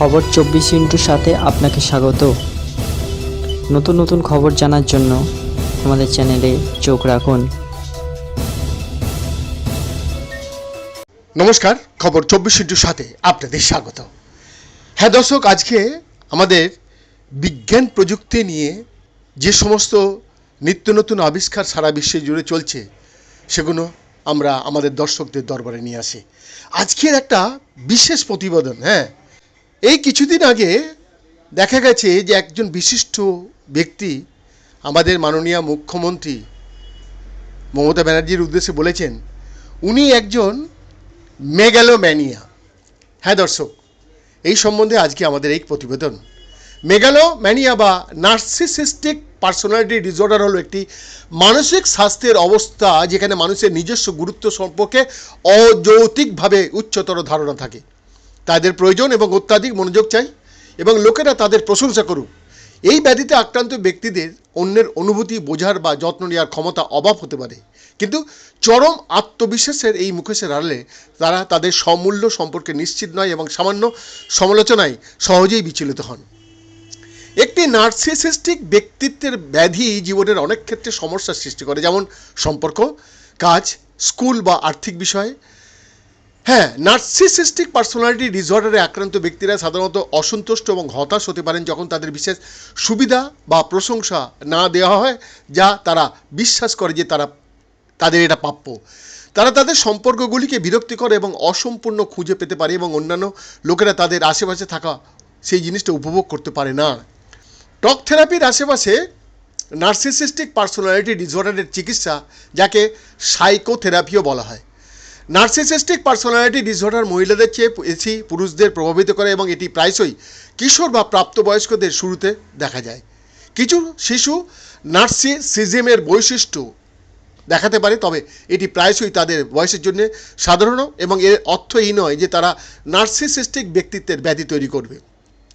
খবর চব্বিশ ইন্টুর সাথে আপনাকে স্বাগত। নতুন নতুন খবর জানার জন্য আমাদের চ্যানেলে চোখ রাখুন। নমস্কার, খবর চব্বিশ ইন্টুর সাথে আপনাদের স্বাগত। হ্যাঁ দর্শক, আজকে আমাদের বিজ্ঞান প্রযুক্তি নিয়ে যে সমস্ত নিত্য নতুন আবিষ্কার সারা বিশ্বে জুড়ে চলছে, সেগুলো আমরা আমাদের দর্শকদের দরবারে নিয়ে আসি। আজকের একটা বিশেষ প্রতিবেদন হ্যাঁ এই কিছুদিন আগে দেখা গেছে যে একজন বিশিষ্ট ব্যক্তি আমাদের মাননীয় মুখ্যমন্ত্রী মমতা ব্যানার্জির উদ্দেশ্যে বলেছেন, উনি একজন মেগালোম্যানিয়া। হ্যাঁ দর্শক, এই সম্বন্ধে আজকে আমাদের এই প্রতিবেদন। মেগালোম্যানিয়া বা নার্সিসিস্টিক পার্সোনালিটি ডিসঅর্ডার হলো একটি মানসিক স্বাস্থ্যের অবস্থা যেখানে মানুষের নিজস্ব গুরুত্ব সম্পর্কে অযৌতিকভাবে উচ্চতর ধারণা থাকে। তাদের প্রয়োজন এবং অত্যাধিক মনোযোগ চাই এবং লোকেরা তাদের প্রশংসা করুক। এই ব্যাধিতে আক্রান্ত ব্যক্তিদের অন্যের অনুভূতি বোঝার বা যত্ন নেওয়ার ক্ষমতা অভাব হতে পারে। কিন্তু চরম আত্মবিশ্বাসের এই মুখোশের আড়ালে তারা তাদের সমূল্য সম্পর্কে নিশ্চিত নয় এবং সামান্য সমালোচনায় সহজেই বিচলিত হন। একটি নার্সিসিস্টিক ব্যক্তিত্বের ব্যাধি জীবনের অনেক ক্ষেত্রে সমস্যার সৃষ্টি করে, যেমন সম্পর্ক, কাজ, স্কুল বা আর্থিক বিষয়ে হ্যাঁ নার্সিসিস্টিক পার্সোনালিটি ডিসঅর্ডারে আক্রান্ত ব্যক্তিরা সাধারণত অসন্তুষ্ট এবং হতাশ হতে পারেন যখন তাদের বিশেষ সুবিধা বা প্রশংসা না দেওয়া হয়, যা তারা বিশ্বাস করে যে তারা, তাদের এটা প্রাপ্য। তারা তাদের সম্পর্কগুলিকে বিরক্তিকর এবং অসম্পূর্ণ খুঁজে পেতে পারে এবং অন্যান্য লোকেরা তাদের আশেপাশে থাকা সেই জিনিসটা উপভোগ করতে পারে না। টক থেরাপির আশেপাশে নার্সিসিস্টিক পার্সোনালিটি ডিসঅর্ডারের চিকিৎসা, যাকে সাইকোথেরাপিও বলা হয়। নার্সিসিস্টিক পার্সোনালিটি ডিসঅর্ডার মহিলাদের চেয়ে বেশি পুরুষদের প্রভাবিত করে এবং এটি প্রায়শই কিশোর বা প্রাপ্তবয়স্কদের শুরুতে দেখা যায়। কিছু শিশু নার্সিসিজমের বৈশিষ্ট্য দেখাতে পারে, তবে এটি প্রায়শই তাদের বয়সের জন্য সাধারণ এবং এর অর্থ এই নয় যে তারা নার্সিসিস্টিক ব্যক্তিত্বের ব্যাধি তৈরি করবে।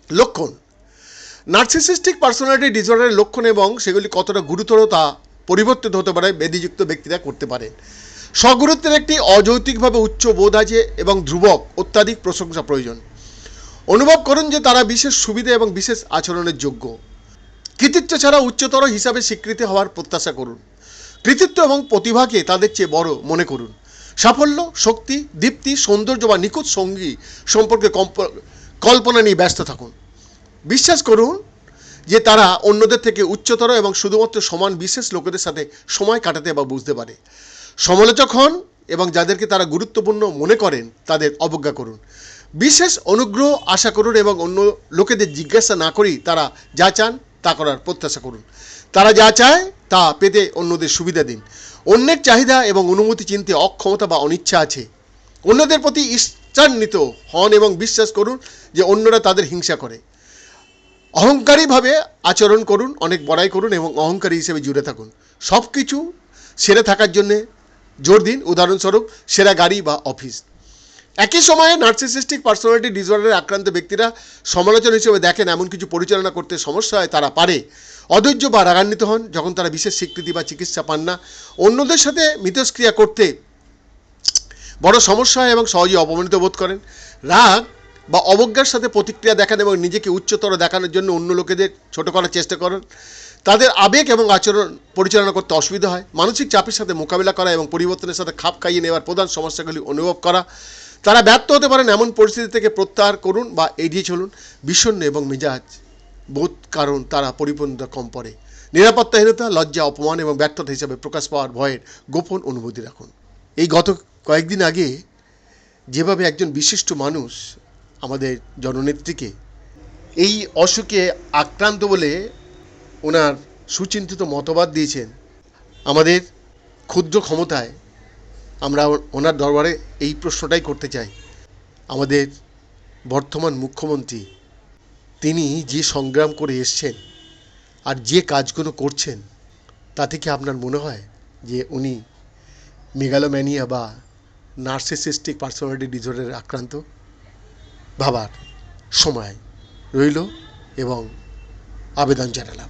লক্ষণ, নার্সিসিস্টিক পার্সোনালিটি ডিসঅর্ডারের লক্ষণ এবং সেগুলি কতটা গুরুতর তা পরিবর্তিত হতে পারে, ব্যাধিযুক্ত ব্যক্তিরা করতে পারেন। স্বগুরুত্বের একটি অযৌতিকভাবে উচ্চ বোধ আছে এবং ধ্রুবক অত্যাধিক প্রশংসা প্রয়োজন। অনুভব করুন যে তারা বিশেষ সুবিধা এবং বিশেষ আচরণের যোগ্য। কৃতিত্ব ছাড়া উচ্চতর হিসাবে স্বীকৃতি হওয়ার প্রত্যাশা করুন। কৃতিত্ব এবং প্রতিভাকে তাদের চেয়ে বড় মনে করুন। সাফল্য, শক্তি, দীপ্তি, সৌন্দর্য বা নিখুঁত সঙ্গী সম্পর্কে কল্পনা নিয়ে ব্যস্ত থাকুন। বিশ্বাস করুন যে তারা অন্যদের থেকে উচ্চতর এবং শুধুমাত্র সমান বিশেষ লোকেদের সাথে সময় কাটাতে বা বুঝতে পারে। সমালোচক হন এবং যাদেরকে তারা গুরুত্বপূর্ণ মনে করেন, তাদের অবজ্ঞা করুন। বিশেষ অনুগ্রহ আশা করুন এবং অন্য লোকেদের জিজ্ঞাসা না করেই তারা যা চান তা করার প্রত্যাশা করুন। তারা যা চায় তা পেতে অন্যদের সুবিধা দিন। অন্যের চাহিদা এবং অনুমতি চিনতে অক্ষমতা বা অনিচ্ছা আছে। অন্যদের প্রতি ইচ্ছান্বিত হন এবং বিশ্বাস করুন যে অন্যরা তাদের হিংসা করে। অহংকারীভাবে আচরণ করুন, অনেক বড়াই করুন এবং অহংকারী হিসেবে জুড়ে থাকুন। সব কিছু সেরে থাকার জন্যে জোর দিন উদাহরণস্বরূপ সেরা গাড়ি বা অফিস। একই সময়ে নার্সিসিস্টিক পার্সোনালিটি ডিসঅর্ডারে আক্রান্ত ব্যক্তিরা সমালোচনা হিসেবে দেখেন, এমন কিছু পরিচালনা করতে সমস্যা হয়, তারা পারে। অধৈর্য বা রাগান্বিত হন যখন তারা বিশেষ স্বীকৃতি বা চিকিৎসা পান না। অন্যদের সাথে মিথস্ক্রিয়া করতে বড় সমস্যা হয় এবং সহজেই অপমানিত বোধ করেন। রাগ বা অবজ্ঞার সাথে প্রতিক্রিয়া দেখান এবং নিজেকে উচ্চতর দেখানোর জন্য অন্য লোকেদের ছোট করার চেষ্টা করেন। তাদের আবেগ এবং আচরণ পরিচালনা করতে অসুবিধা হয়। মানসিক চাপের সাথে মোকাবিলা করা এবং পরিবর্তনের সাথে খাপ খাইয়ে নেওয়ার প্রধান সমস্যাগুলি অনুভব করা। তারা ব্যর্থ হতে পারেন এমন পরিস্থিতি থেকে প্রত্যাহার করুন বা এড়িয়ে চলুন। বিষণ্ণ এবং মেজাজ বোধ কারণ তারা পরিপূর্ণতা কম পড়ে। নিরাপত্তাহীনতা, লজ্জা, অপমান এবং ব্যর্থতা হিসাবে প্রকাশ পাওয়ার ভয়ের গোপন অনুভূতি রাখুন। এই গত কয়েকদিন আগে যেভাবে একজন বিশিষ্ট মানুষ আমাদের জননেত্রীকে এই অসুখে আক্রান্ত বলে ওনার সুচিন্তিত মতবাদ দিয়েছেন। আমাদের ক্ষুদ্র ক্ষমতায় আমরা ওনার দরবারে এই প্রশ্নটাই করতে চাই। আমাদের বর্তমান মুখ্যমন্ত্রী, তিনি যে সংগ্রাম করে এসছেন আর যে কাজগুলো করছেন তা থেকে আপনার মনে হয় যে উনি মেগালোম্যানিয়া বা নার্সিসিস্টিক পার্সোনালিটি ডিসঅর্ডারে আক্রান্ত? ভাবার সময় রইল এবং আবেদন জানালাম।